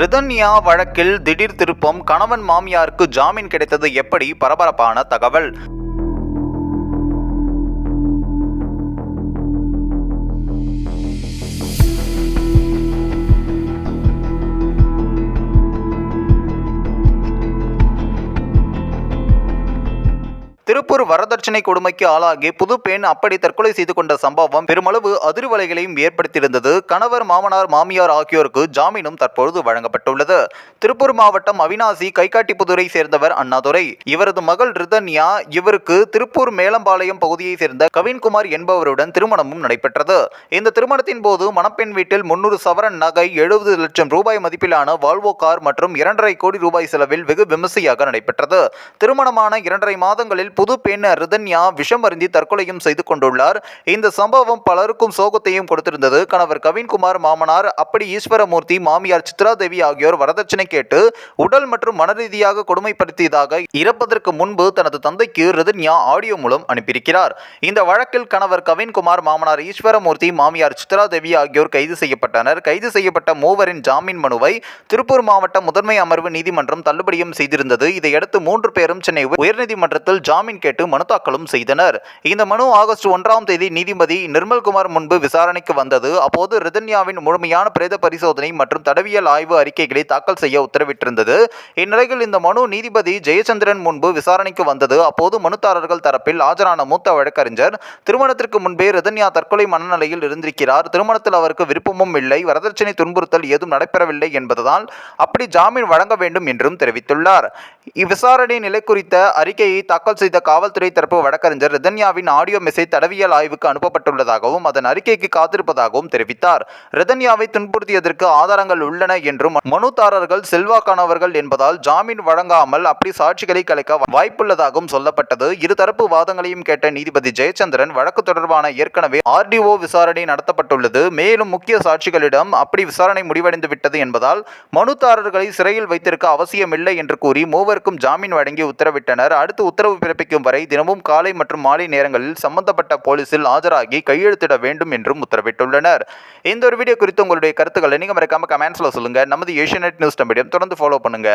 ரிதன்யா வழக்கில் திடீர் திருப்பம் கணவன் மாமியாருக்கு ஜாமீன் கிடைத்தது எப்படி பரபரப்பான தகவல்? திருப்பூர் வரதட்சணை கொடுமைக்கு ஆளாகி புது பெண் அப்படி தற்கொலை செய்து கொண்ட சம்பவம் பெருமளவு அதிர்வலைகளையும் ஏற்படுத்தியிருந்தது. கணவர் மாமனார் மாமியார் ஆகியோருக்கு ஜாமீனும் தற்பொழுது வழங்கப்பட்டுள்ளது. திருப்பூர் மாவட்டம் அவினாசி கைகாட்டிப்புதுரை சேர்ந்தவர் அண்ணாதுரை. இவரது மகள் ரிதன்யா இவருக்கு திருப்பூர் மேலம்பாளையம் பகுதியை சேர்ந்த கவின்குமார் என்பவருடன் திருமணமும் நடைபெற்றது. இந்த திருமணத்தின் போது மணப்பெண் வீட்டில் முன்னூறு சவரன் நகை எழுபது லட்சம் ரூபாய் மதிப்பிலான வால்வோ கார் மற்றும் இரண்டரை கோடி ரூபாய் செலவில் வெகு விமர்சையாக நடைபெற்றது. திருமணமான இரண்டரை மாதங்களில் புது பெண் ரிதன்யா விஷம் அருந்தி தற்கொலையும் செய்து கொண்டுள்ளார். இந்த சம்பவம் பலருக்கும் சோகத்தையும் கொடுத்திருந்தது. கணவர் கவின்குமார் மாமனார் அப்படி ஈஸ்வரமூர்த்தி மாமியார் சித்ரா தேவி ஆகியோர் வரதட்சணை கேட்டு உடல் மற்றும் மனரீதியாக கொடுமைப்படுத்தியதாக இறப்பதற்கு முன்பு தனது தந்தைக்கு ரிதன்யா ஆடியோ மூலம் அனுப்பியிருக்கிறார். இந்த வழக்கில் கணவர் கவின்குமார் மாமனார் ஈஸ்வரமூர்த்தி மாமியார் சித்ரா தேவி ஆகியோர் கைது செய்யப்பட்டனர். கைது செய்யப்பட்ட மூவரின் ஜாமீன் மனுவை திருப்பூர் மாவட்ட முதன்மை அமர்வு நீதிமன்றம் தள்ளுபடியும் செய்திருந்தது. இதையடுத்து மூன்று பேரும் சென்னை உயர்நீதிமன்றத்தில் ஜாமீன் கேட்டு மனு தாக்கலும் செய்தனர். இந்த மனு ஆகஸ்ட் ஒன்றாம் தேதி நீதிபதி நிர்மல்குமார் முன்பு விசாரணைக்கு வந்தது. அப்போது ரிதன்யாவின் முழுமையான பிரேத பரிசோதனை மற்றும் தடவியல் ஆய்வு அறிக்கைகளை தாக்கல் செய்ய உத்தரவிட்டிருந்தது. இந்நிலையில் இந்த மனு நீதிபதி ஜெயச்சந்திரன் முன்பு விசாரணைக்கு வந்தது. அப்போது மனுதாரர்கள் தரப்பில் ஆஜரான மூத்த வழக்கறிஞர் திருமணத்திற்கு முன்பே ரிதன்யா தற்கொலை மனநிலையில் இருந்திருக்கிறார். திருமணத்தில் அவருக்கு விருப்பமும் இல்லை. வரதட்சணை துன்புறுத்தல் ஏதும் நடைபெறவில்லை என்பதால் அப்படி ஜாமீன் வழங்க வேண்டும் என்றும் தெரிவித்துள்ளார். இவ்விசாரணை நிலை குறித்த அறிக்கையை தாக்கல் செய்த காவல்துறை தரப்பு வழக்கறிஞர் ரிதன்யாவின் ஆடியோ மெசேஜ் தடவியல் ஆய்வுக்கு அனுப்பப்பட்டுள்ளதாகவும் அதன் அறிக்கைக்கு காத்திருப்பதாகவும் தெரிவித்தார். ரிதன்யாவை துன்புறுத்தியதற்கு ஆதாரங்கள் உள்ளன என்றும் மனுதாரர்கள் செல்வாக்கானவர்கள் என்பதால் ஜாமீன் வழங்காமல் அப்படி சாட்சிகளை கலைக்க வாய்ப்புள்ளதாகவும் சொல்லப்பட்டது. இருதரப்பு வாதங்களையும் கேட்ட நீதிபதி ஜெயச்சந்திரன் வழக்கு தொடர்பான ஏற்கனவே ஆர்டிஓ விசாரணை நடத்தப்பட்டுள்ளது. மேலும் முக்கிய சாட்சிகளிடம் அப்படி விசாரணை முடிவடைந்து விட்டது என்பதால் மனுதாரர்களை சிறையில் வைத்திருக்க அவசியமில்லை என்று கூறி மூவர் மூவருக்கும் ஜாமீன் வழங்கி உத்தரவிட்டனர். அடுத்து உத்தரவு பிறப்பிக்கும் வரை தினமும் காலை மற்றும் மாலை நேரங்களில் சம்பந்தப்பட்ட போலீசில் ஆஜராகி கையெழுத்திட வேண்டும் என்றும் உத்தரவிட்டுள்ளனர். இந்த ஒரு வீடியோ குறித்து உங்களுடைய கருத்துக்களை நீங்கள் மறக்காம கமெண்ட்ஸில் சொல்லுங்க. நமது ஏஷியநெட் நியூஸ் மீடியம் தொடர்ந்து ஃபாலோ பண்ணுங்க.